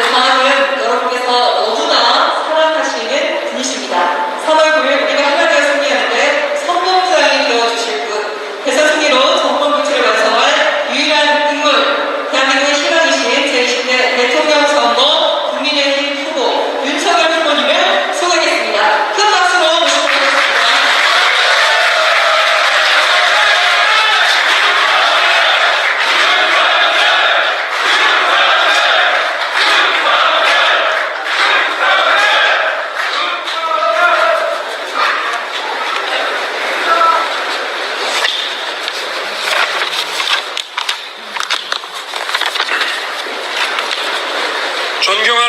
그 다음은 여러분께서 너무나 사랑하시는 분이십니다. 3월 9일 우리가 하나 되어 승리하는데 선봉장이 되어주실 분, 대선 승리로 정권 교체를 완성할 유일한 인물, 대한민국의 희망이신 제20대 대통령 선거 국민의힘 후보 윤석열 후보님을 소개하겠습니다. 큰 박수로 모셔보겠습니다.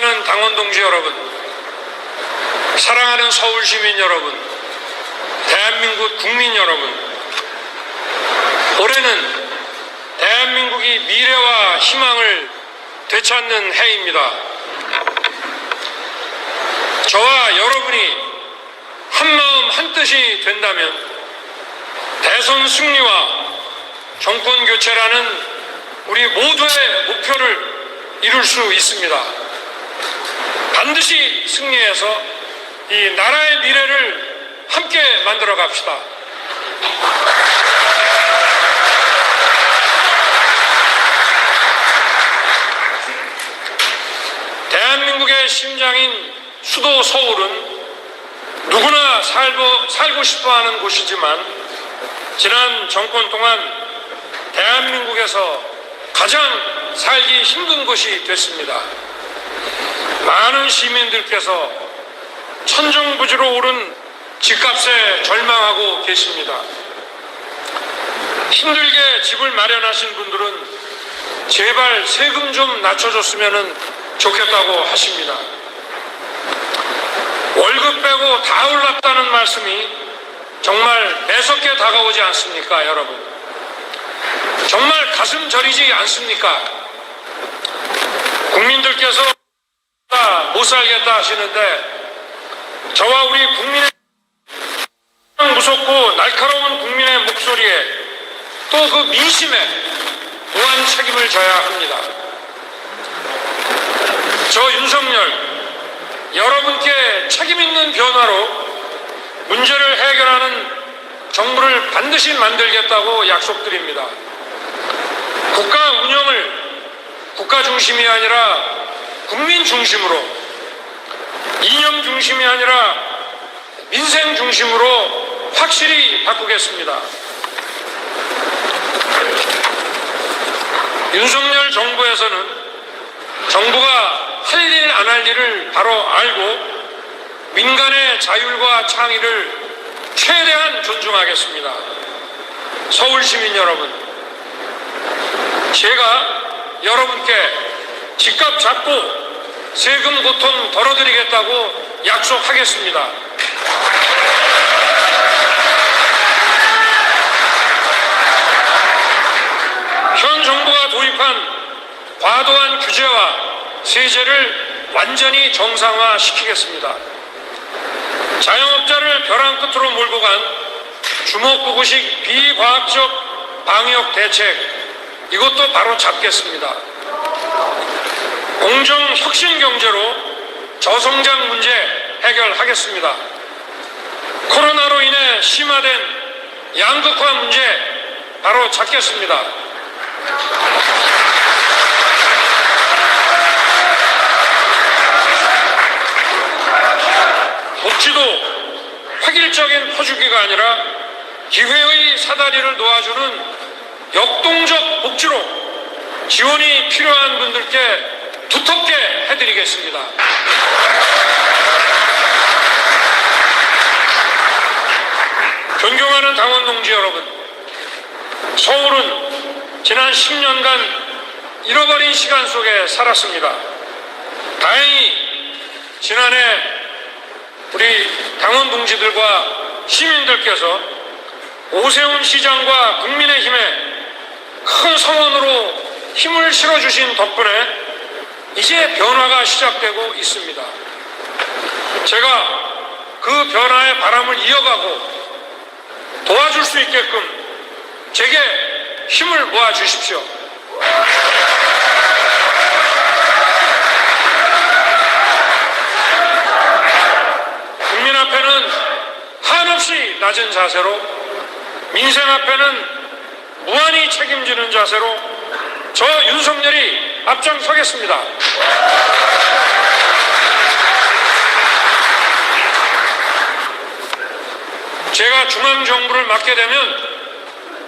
존경하는 당원 동지 여러분, 사랑하는 서울 시민 여러분, 대한민국 국민 여러분, 올해는 대한민국이 미래와 희망을 되찾는 해입니다. 저와 여러분이 한마음 한뜻이 된다면 대선 승리와 정권 교체라는 우리 모두의 목표를 이룰 수 있습니다. 반드시 승리해서 이 나라의 미래를 함께 만들어 갑시다. 대한민국의 심장인 수도 서울은 누구나 살고, 살고 싶어 하는 곳이지만 지난 정권 동안 대한민국에서 가장 살기 힘든 곳이 됐습니다. 많은 시민들께서 천정부지로 오른 집값에 절망하고 계십니다. 힘들게 집을 마련하신 분들은 제발 세금 좀 낮춰줬으면 좋겠다고 하십니다. 월급 빼고 다 올랐다는 말씀이 정말 매섭게 다가오지 않습니까, 여러분? 정말 가슴 저리지 않습니까? 국민들께서 못 살겠다 하시는데 저와 우리 국민의 무섭고 날카로운 국민의 목소리에 또 그 민심에 무한 책임을 져야 합니다. 저 윤석열 여러분께 책임 있는 변화로 문제를 해결하는 정부를 반드시 만들겠다고 약속드립니다. 국가 운영을 국가 중심이 아니라 국민 중심으로 이념 중심이 아니라 민생 중심으로 확실히 바꾸겠습니다. 윤석열 정부에서는 정부가 할 일 안 할 일을 바로 알고 민간의 자율과 창의를 최대한 존중하겠습니다. 서울 시민 여러분, 제가 여러분께 집값 잡고 세금 고통 덜어드리겠다고 약속하겠습니다. 현 정부가 도입한 과도한 규제와 세제를 완전히 정상화시키겠습니다. 자영업자를 벼랑 끝으로 몰고 간 주먹구구식 비과학적 방역 대책 이것도 바로 잡겠습니다. 공정 혁신 경제로 저성장 문제 해결하겠습니다. 코로나로 인해 심화된 양극화 문제 바로 잡겠습니다. 복지도 획일적인 퍼주기가 아니라 기회의 사다리를 놓아주는 역동적 복지로 지원이 필요한 분들께 두텁게 해드리겠습니다. 존경하는 당원 동지 여러분, 서울은 지난 10년간 잃어버린 시간 속에 살았습니다. 다행히 지난해 우리 당원 동지들과 시민들께서 오세훈 시장과 국민의힘에 큰 성원으로 힘을 실어주신 덕분에 이제 변화가 시작되고 있습니다. 제가 그 변화의 바람을 이어가고 도와줄 수 있게끔 제게 힘을 모아 주십시오. 국민 앞에는 한없이 낮은 자세로 민생 앞에는 무한히 책임지는 자세로 저 윤석열이 앞장서겠습니다. 제가 중앙정부를 맡게 되면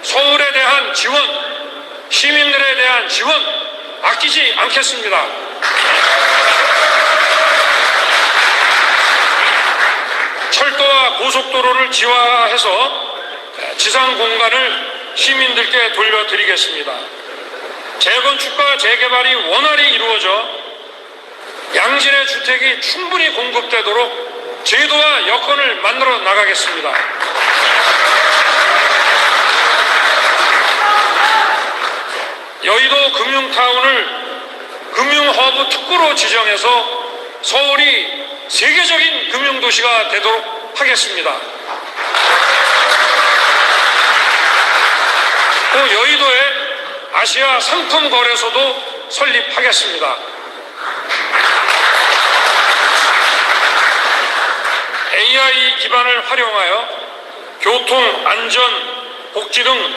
서울에 대한 지원, 시민들에 대한 지원 아끼지 않겠습니다. 철도와 고속도로를 지화해서 지상 공간을 시민들께 돌려드리겠습니다. 재건축과 재개발이 원활히 이루어져 양질의 주택이 충분히 공급되도록 제도와 여건을 만들어 나가겠습니다. 여의도 금융타운을 금융허브 특구로 지정해서 서울이 세계적인 금융도시가 되도록 하겠습니다. 또 여의도에 아시아 상품 거래소도 설립하겠습니다. AI 기반을 활용하여 교통, 안전, 복지 등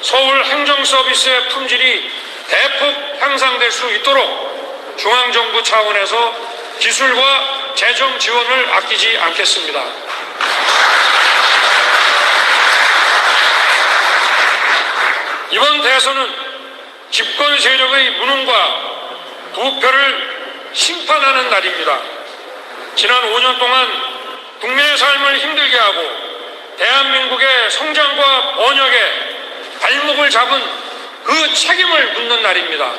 서울 행정 서비스의 품질이 대폭 향상될 수 있도록 중앙정부 차원에서 기술과 재정 지원을 아끼지 않겠습니다. 이번 대선은 집권 세력의 무능과 부패를 심판하는 날입니다. 지난 5년 동안 국민의 삶을 힘들게 하고 대한민국의 성장과 번영에 발목을 잡은 그 책임을 묻는 날입니다.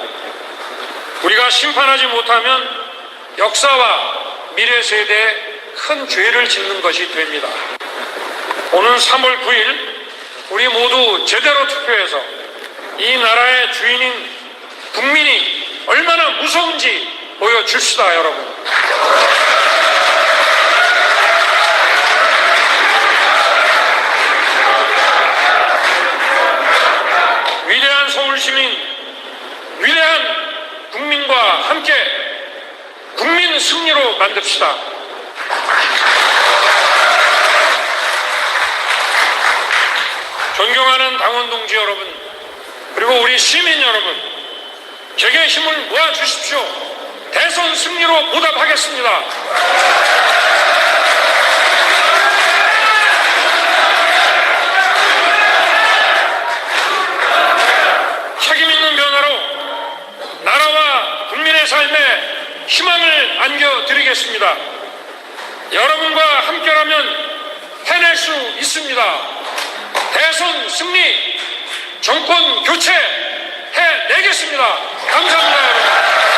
우리가 심판하지 못하면 역사와 미래 세대에 큰 죄를 짓는 것이 됩니다. 오는 3월 9일 우리 모두 제대로 투표해서 이 나라의 주인인 국민이 얼마나 무서운지 보여줍시다, 여러분. 위대한 서울 시민, 위대한 국민과 함께 국민 승리로 만듭시다. 존경하는 당원 동지 여러분, 그리고 우리 시민 여러분, 제게 힘을 모아 주십시오. 대선 승리로 보답하겠습니다. 책임 있는 변화로 나라와 국민의 삶에 희망을 안겨드리겠습니다. 여러분과 함께라면 해낼 수 있습니다. 대선 승리, 정권 교체 해 내겠습니다. 감사합니다, 여러분.